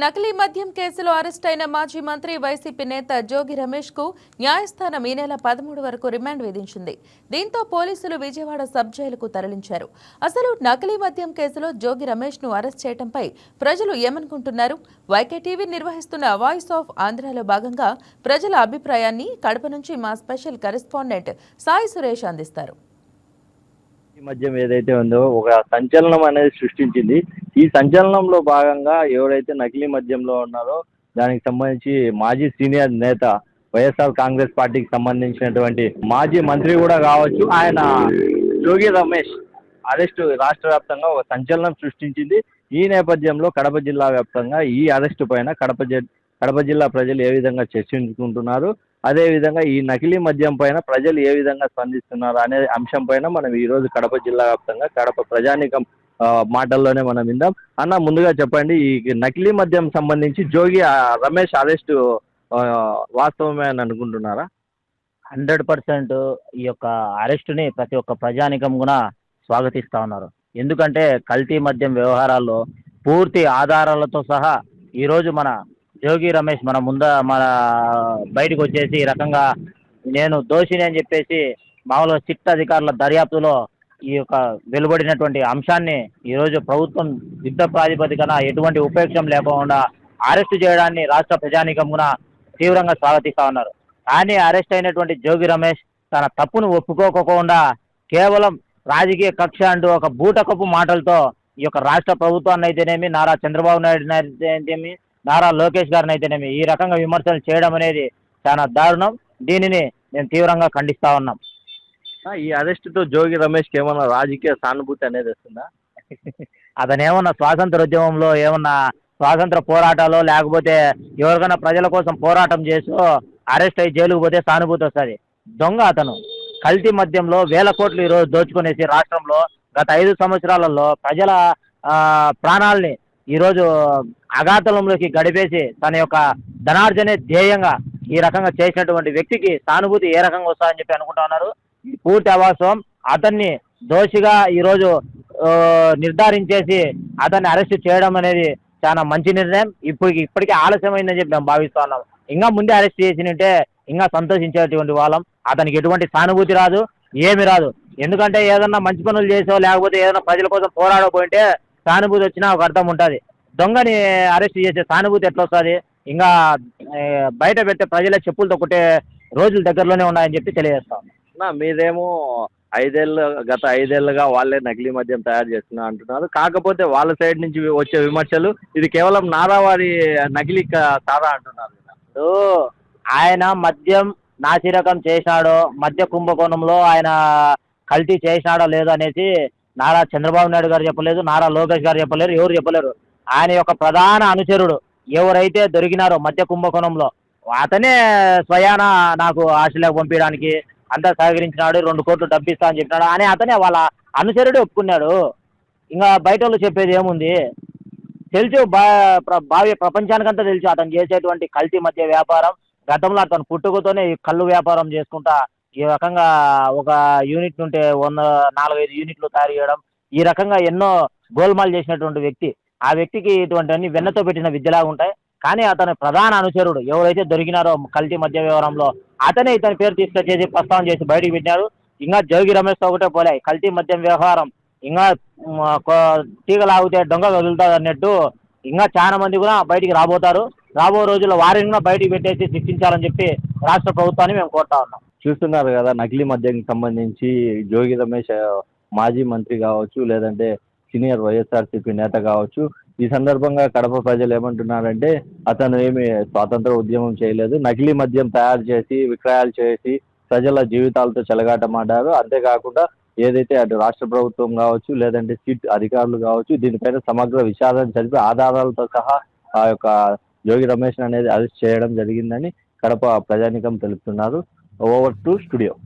నకిలీ మద్యం కేసులో అరెస్ట్ అయిన మాజీ మంత్రి వైసీపీ నేత జోగి రమేష్కు న్యాయస్థానం ఈ నెల పదమూడు వరకు రిమాండ్ విధించింది. దీంతో పోలీసులు విజయవాడ సబ్ జైలుకు తరలించారు. అసలు నకిలీ మద్యం కేసులో జోగి రమేష్ను అరెస్ట్ చేయడంపై ప్రజలు ఏమనుకుంటున్నారు? వైకే టీవీ నిర్వహిస్తున్న వాయిస్ ఆఫ్ ఆంధ్రాలో భాగంగా ప్రజల అభిప్రాయాన్ని కడప నుంచి మా స్పెషల్ కరెస్పాండెంట్ సాయి సురేష్ అందిస్తారు. మద్యం ఏదైతే ఉందో ఒక సంచలనం అనేది సృష్టించింది. ఈ సంచలనంలో భాగంగా ఎవరైతే నకిలీ మద్యంలో ఉన్నారో దానికి సంబంధించి మాజీ సీనియర్ నేత వైఎస్ఆర్ కాంగ్రెస్ పార్టీకి సంబంధించినటువంటి మాజీ మంత్రి కూడా కావచ్చు. ఆయన జోగి రమేష్ అరెస్టు రాష్ట్ర వ్యాప్తంగా ఒక సంచలనం సృష్టించింది. ఈ నేపథ్యంలో కడప జిల్లా వ్యాప్తంగా ఈ అరెస్టు పైన కడప జి కడప జిల్లా ప్రజలు ఏ విధంగా చర్చించుకుంటున్నారు? అదేవిధంగా ఈ నకిలీ మద్యం పైన ప్రజలు ఏ విధంగా స్పందిస్తున్నారు అనే అంశం పైన మనం ఈరోజు కడప జిల్లా వ్యాప్తంగా కడప ప్రజానికం మాటల్లోనే మనం విందాం. అన్న ముందుగా చెప్పండి ఈ నకిలీ మద్యం సంబంధించి జోగి రమేష్ అరెస్టు వాస్తవమే అని అనుకుంటున్నారా? హండ్రెడ్ పర్సెంట్ ఈ యొక్క అరెస్టుని ప్రతి ఒక్క ప్రజానికం కూడా స్వాగతిస్తా ఉన్నారు. ఎందుకంటే కల్తీ మద్యం వ్యవహారాల్లో పూర్తి ఆధారాలతో సహా ఈరోజు మన జోగి రమేష్ మన ముంద మన బయటకు వచ్చేసి ఈ రకంగా నేను దోషిని అని చెప్పేసి మామూలుగా సిట్ అధికారుల దర్యాప్తులో ఈ యొక్క వెలువడినటువంటి అంశాన్ని ఈరోజు ప్రభుత్వం యుద్ధ ప్రాతిపదికన ఎటువంటి ఉపేక్షం లేకుండా అరెస్టు చేయడాన్ని రాష్ట్ర ప్రజానీకమున తీవ్రంగా స్వాగతిస్తా ఉన్నారు. కానీ అరెస్ట్ అయినటువంటి జోగి రమేష్ తన తప్పును ఒప్పుకోకుండా కేవలం రాజకీయ కక్ష అంటూ ఒక బూటకపు మాటలతో ఈ యొక్క రాష్ట్ర ప్రభుత్వాన్ని అయితేనేమి నారా చంద్రబాబు నాయుడు అయితేనేమి నారా లోకేష్ గారిని అయితేనేమి ఈ రకంగా విమర్శలు చేయడం అనేది చాలా దారుణం. దీనిని మేము తీవ్రంగా ఖండిస్తా ఉన్నాం. ఈ అరెస్టుతో జోగి రమేష్కి ఏమైనా రాజకీయ సానుభూతి అనేది వస్తుందా? అతను ఏమన్నా స్వాతంత్ర ఉద్యమంలో ఏమన్నా స్వాతంత్ర పోరాటాలు లేకపోతే ఎవరికైనా ప్రజల కోసం పోరాటం చేసో అరెస్ట్ అయ్యి జైలుకు పోతే సానుభూతి వస్తుంది. దొంగ అతను. కల్తీ మద్యంలో వేల కోట్లు ఈరోజు దోచుకునేసి రాష్ట్రంలో గత ఐదు సంవత్సరాలలో ప్రజల ప్రాణాల్ని ఈరోజు అఘాతలంలోకి గడిపేసి తన యొక్క ధనార్జనే ధ్యేయంగా ఈ రకంగా చేసినటువంటి వ్యక్తికి సానుభూతి ఏ రకంగా వస్తుందని చెప్పి అనుకుంటా ఉన్నారు. పూర్తి అవాస్తవం అతన్ని దోషిగా ఈరోజు నిర్ధారించేసి అతన్ని అరెస్ట్ చేయడం అనేది చాలా మంచి నిర్ణయం. ఇప్పుడు ఇప్పటికే ఆలస్యమైందని చెప్పి మేము భావిస్తా ఉన్నాం. ఇంకా ముందే అరెస్ట్ చేసినట్టే ఇంకా సంతోషించేటువంటి వాళ్ళం. అతనికి ఎటువంటి సానుభూతి రాదు ఏమి రాదు. ఎందుకంటే ఏదన్నా మంచి పనులు చేసో లేకపోతే ఏదైనా ప్రజల కోసం పోరాడకపోయింటే సానుభూతి వచ్చినా ఒక అర్థం ఉంటుంది. దొంగని అరెస్ట్ చేసే సానుభూతి ఎట్లా వస్తుంది ఇంకా బయట పెట్టే ప్రజల చెప్పులతో కొట్టే రోజులు దగ్గరలోనే ఉన్నాయని చెప్పి తెలియజేస్తాం మీరేమో ఐదేళ్ళు గత ఐదేళ్ళుగా వాళ్ళే నకిలీ మద్యం తయారు చేస్తున్నా అంటున్నారు. కాకపోతే వాళ్ళ సైడ్ నుంచి వచ్చే విమర్శలు ఇది కేవలం నారావారి నకిలీ సారా అంటున్నారు. ఆయన మద్యం నాసిరకం చేసినాడో మద్య కుంభకోణంలో ఆయన కల్తీ చేసినాడో లేదో అనేసి నారా చంద్రబాబు నాయుడు గారు చెప్పలేదు నారా లోకేష్ గారు చెప్పలేరు ఎవరు చెప్పలేరు. ఆయన యొక్క ప్రధాన అనుచరుడు ఎవరైతే దొరికినారో మధ్య కుంభకోణంలో అతనే స్వయాన నాకు ఆస్ట్రేలియాకు పంపించడానికి అంతా సహకరించినాడు రెండు కోట్లు డబ్బిస్తా అని చెప్పినాడు. అని అతనే వాళ్ళ అనుచరుడు ఒప్పుకున్నాడు. ఇంకా బయట వాళ్ళు చెప్పేది ఏముంది? తెలుసు బా ప్ర- భావ్య ప్రపంచానికంతా తెలుసు. అతను చేసేటువంటి కల్తీ మధ్య వ్యాపారం గతంలో అతను పుట్టుకతోనే కళ్ళు వ్యాపారం చేసుకుంటా ఈ రకంగా ఒక యూనిట్ ఉంటే వంద నాలుగైదు యూనిట్లు తయారు చేయడం ఈ రకంగా ఎన్నో గోల్మాల్ చేసినటువంటి వ్యక్తి ఆ వ్యక్తికి ఇటువంటి అన్ని వెన్నతో పెట్టిన విద్యలాగా ఉంటాయి. కానీ అతని ప్రధాన అనుచరుడు. ఎవరైతే దొరికినారో కల్తీ మధ్య వ్యవహారంలో అతనే ఇతని పేరు తీసుకొచ్చేసి ప్రస్తావన చేసి బయటికి పెట్టినారు ఇంకా జోగి రమేష్తో ఒకటే పోలే. కల్తీ మద్యం వ్యవహారం ఇంకా తీగ లాగితే దొంగ వదులుతుంది అన్నట్టు ఇంకా చాలా మంది కూడా బయటికి రాబోతారు. రాబో రోజుల్లో వారిని కూడా బయటికి పెట్టేసి శిక్షించాలని చెప్పి రాష్ట్ర ప్రభుత్వాన్ని మేము కోరుతా ఉన్నాం. చూస్తున్నారు కదా నకిలీ మద్యంకి సంబంధించి జోగి రమేష్ మాజీ మంత్రి కావచ్చు లేదంటే సీనియర్ వైఎస్ఆర్సీపీ నేత కావచ్చు. ఈ సందర్భంగా కడప ప్రజలు ఏమంటున్నారంటే అతను ఏమి స్వాతంత్ర ఉద్యమం చేయలేదు. నకిలీ మద్యం తయారు చేసి విక్రయాలు చేసి ప్రజల జీవితాలతో చెలగాటమాడారు. అంతేకాకుండా ఏదైతే అటు రాష్ట్ర ప్రభుత్వం కావచ్చు లేదంటే సిట్ అధికారులు కావచ్చు దీనిపైన సమగ్ర విచారణ జరిపి ఆధారాలతో సహా ఆ యొక్క జోగి రమేష్ అనేది అరెస్ట్ చేయడం జరిగిందని కడప ప్రజానికం తెలుపుతున్నారు. over to studio.